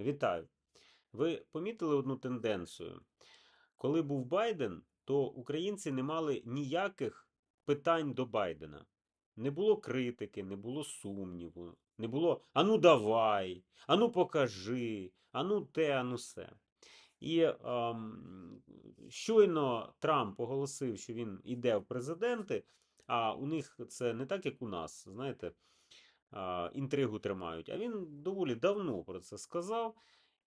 Вітаю. Ви помітили одну тенденцію? Коли був Байден, то українці не мали ніяких питань до Байдена. Не було критики, не було сумніву, не було ану давай, ану покажи, ану те, ану се. І ем, щойно Трамп оголосив, що він іде в президенти, а у них це не так, як у нас, знаєте, інтригу тримають. А він доволі давно про це сказав.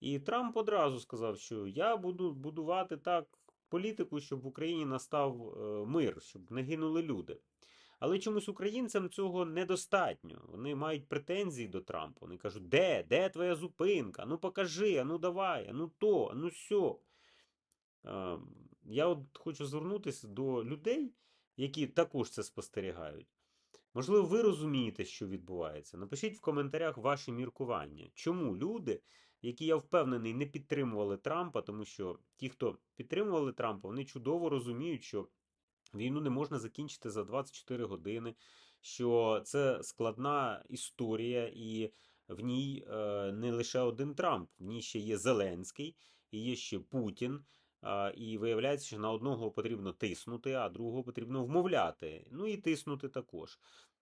І Трамп одразу сказав, що я буду будувати так політику, щоб в Україні настав е, мир, щоб не гинули люди. Але чомусь українцям цього недостатньо. Вони мають претензії до Трампа. Вони кажуть, де? Де твоя зупинка? Ну покажи, а ну давай, а ну то, а ну сьо. Е, Я от хочу звернутися до людей, які також це спостерігають. Можливо, ви розумієте, що відбувається. Напишіть в коментарях ваші міркування. Чому люди, які я впевнений, не підтримували Трампа, тому що ті, хто підтримували Трампа, вони чудово розуміють, що війну не можна закінчити за 24 години, що це складна історія, і в ній е, не лише один Трамп, в ній ще є Зеленський, і є ще Путін. І виявляється, що на одного потрібно тиснути, а другого потрібно вмовляти. Ну і тиснути також.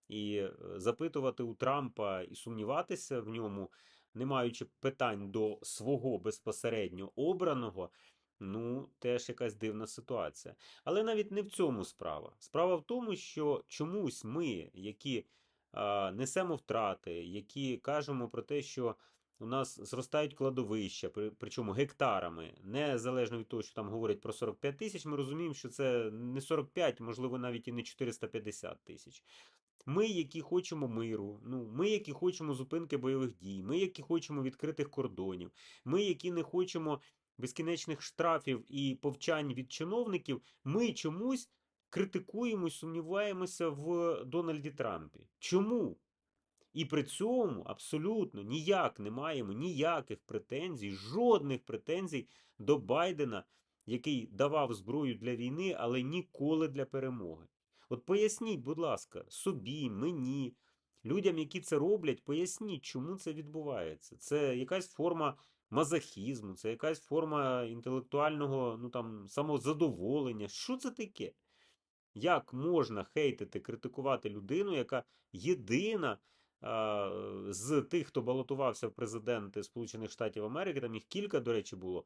І е, запитувати у Трампа і сумніватися в ньому, не маючи питань до свого безпосередньо обраного, ну, теж якась дивна ситуація. Але навіть не в цьому справа. Справа в тому, що чомусь ми, які а, несемо втрати, які кажемо про те, що у нас зростають кладовища, при- причому гектарами, незалежно від того, що там говорять про 45 тисяч, ми розуміємо, що це не 45, можливо, навіть і не 450 тисяч. Ми, які хочемо миру, ну, ми, які хочемо зупинки бойових дій, ми, які хочемо відкритих кордонів, ми, які не хочемо безкінечних штрафів і повчань від чиновників, ми чомусь критикуємо і сумніваємося в Дональді Трампі. Чому? І при цьому абсолютно ніяк не маємо ніяких претензій, жодних претензій до Байдена, який давав зброю для війни, але ніколи для перемоги. От поясніть, будь ласка, собі, мені, людям, які це роблять, поясніть, чому це відбувається. Це якась форма мазохізму, це якась форма інтелектуального ну, там, самозадоволення. Що це таке? Як можна хейтити, критикувати людину, яка єдина з тих, хто балотувався в президенти Сполучених Штатів Америки, там їх кілька, до речі, було,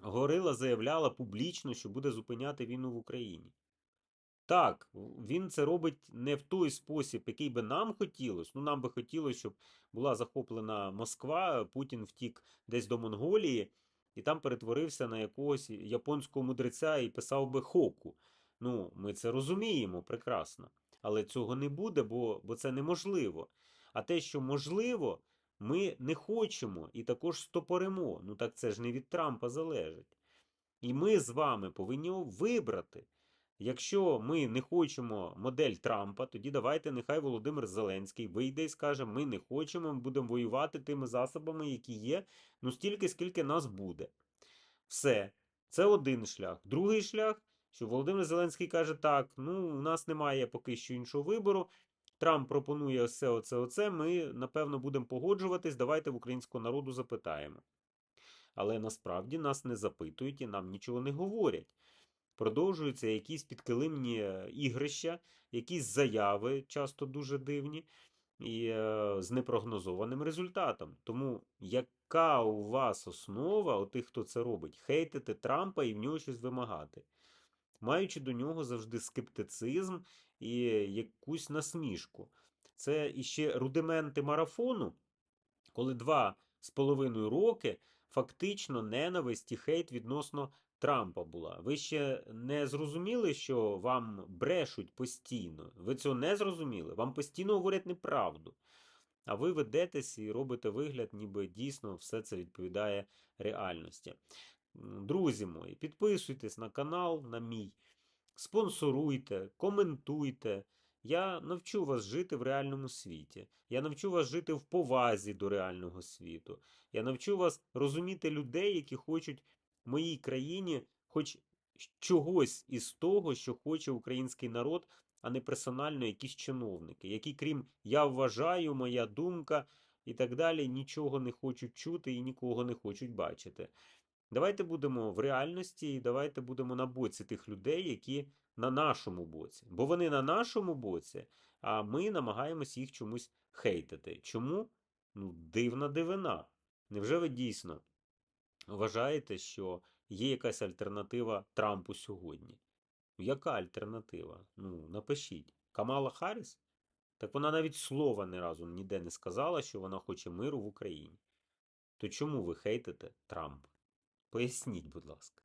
говорила, заявляла публічно, що буде зупиняти війну в Україні. Так, він це робить не в той спосіб, який би нам хотілося. Ну, нам би хотілося, щоб була захоплена Москва, Путін втік десь до Монголії і там перетворився на якогось японського мудреця і писав би хоку. Ну, ми це розуміємо прекрасно. Але цього не буде, бо, бо це неможливо. А те, що можливо, ми не хочемо і також стопоримо. Ну так це ж не від Трампа залежить. І ми з вами повинні вибрати. Якщо ми не хочемо модель Трампа, тоді давайте нехай Володимир Зеленський вийде і скаже: ми не хочемо, ми будемо воювати тими засобами, які є, ну стільки, скільки нас буде. Все. Це один шлях. Другий шлях, що Володимир Зеленський каже: так, ну у нас немає поки що іншого вибору. Трамп пропонує все оце, оце. Ми, напевно, будемо погоджуватись. Давайте в українського народу запитаємо. Але насправді нас не запитують і нам нічого не говорять. Продовжуються якісь підкилимні е, ігрища, якісь заяви, часто дуже дивні, і е, з непрогнозованим результатом. Тому яка у вас основа, у тих, хто це робить, хейтити Трампа і в нього щось вимагати, маючи до нього завжди скептицизм і якусь насмішку. Це іще рудименти марафону, коли два з половиною роки фактично ненависть і хейт відносно Трампа була. Ви ще не зрозуміли, що вам брешуть постійно. Ви цього не зрозуміли? Вам постійно говорять неправду. А ви ведетесь і робите вигляд, ніби дійсно все це відповідає реальності. Друзі мої, підписуйтесь на канал, на мій, спонсоруйте, коментуйте. Я навчу вас жити в реальному світі. Я навчу вас жити в повазі до реального світу. Я навчу вас розуміти людей, які хочуть в моїй країні хоч чогось із того, що хоче український народ, а не персонально якісь чиновники, які, крім я вважаю, моя думка, і так далі, нічого не хочуть чути і нікого не хочуть бачити. Давайте будемо в реальності і давайте будемо на боці тих людей, які на нашому боці. Бо вони на нашому боці, а ми намагаємось їх чомусь хейтити. Чому? Ну, дивна дивина. Невже ви дійсно вважаєте, що є якась альтернатива Трампу сьогодні? Ну, Яка альтернатива? Ну, напишіть. Камала Харріс? Так вона навіть слова ні разу ніде не сказала, що вона хоче миру в Україні. То чому ви хейтите Трампа? Поясніть, будь ласка.